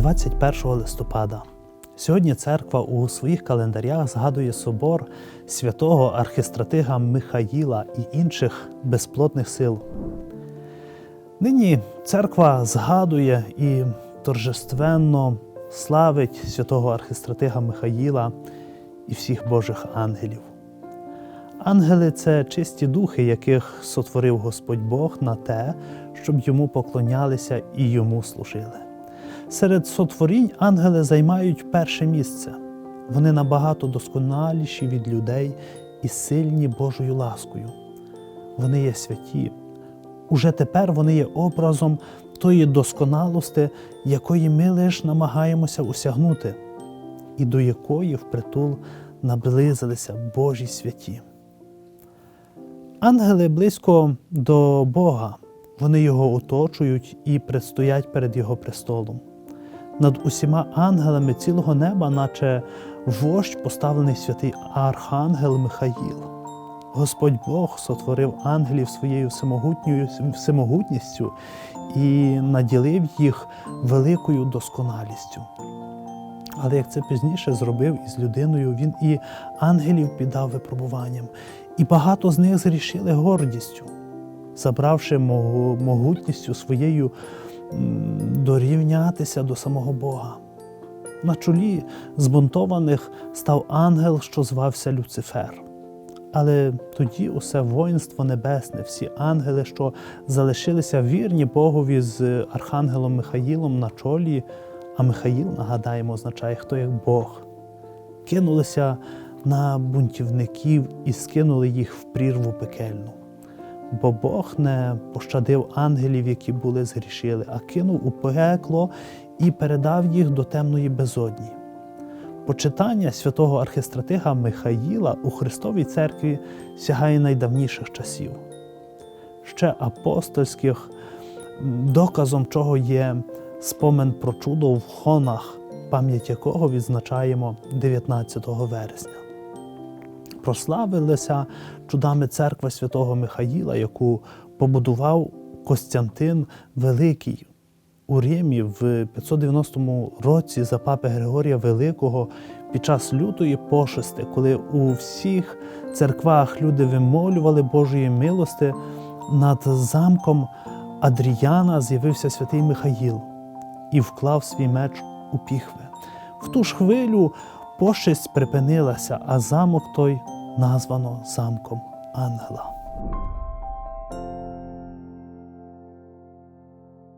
21 листопада. Сьогодні церква у своїх календарях згадує собор святого архістратига Михаїла і інших безплотних сил. Нині церква згадує і торжественно славить святого архістратига Михаїла і всіх Божих ангелів. Ангели це чисті духи, яких сотворив Господь Бог на те, щоб йому поклонялися і йому служили. Серед сотворінь ангели займають перше місце. Вони набагато досконаліші від людей і сильні Божою ласкою. Вони є святі. Уже тепер вони є образом тої досконалості, якої ми лише намагаємося осягнути, і до якої впритул наблизилися Божі святі. Ангели близько до Бога, вони його оточують і предстоять перед Його престолом. Над усіма ангелами цілого неба, наче вождь поставлений святий Архангел Михаїл. Господь Бог сотворив ангелів своєю всемогутністю і наділив їх великою досконалістю. Але як це пізніше зробив із людиною, він і ангелів піддав випробуванням, і багато з них зрішили гордістю, забравши могутністю своєю дорівнятися до самого Бога. На чолі збунтованих став ангел, що звався Люцифер. Але тоді усе воїнство небесне, всі ангели, що залишилися вірні Богові з Архангелом Михаїлом на чолі, а Михаїл, нагадаємо, означає хто як Бог, кинулися на бунтівників і скинули їх в прірву пекельну. Бо Бог не пощадив ангелів, які були згрішили, а кинув у пекло і передав їх до темної безодні. Почитання святого архистратига Михаїла у Христовій церкві сягає найдавніших часів. Ще апостольських, доказом чого є спомин про чудо в хонах, пам'ять якого відзначаємо 19 вересня. Прославилася чудами церква святого Михаїла, яку побудував Костянтин Великий у Римі в 590 році за папи Григорія Великого під час лютої пошести, коли у всіх церквах люди вимолювали Божої милости, над замком Адріяна з'явився святий Михаїл і вклав свій меч у піхви. В ту ж хвилю пошесть припинилася, а замок той названо замком Ангела.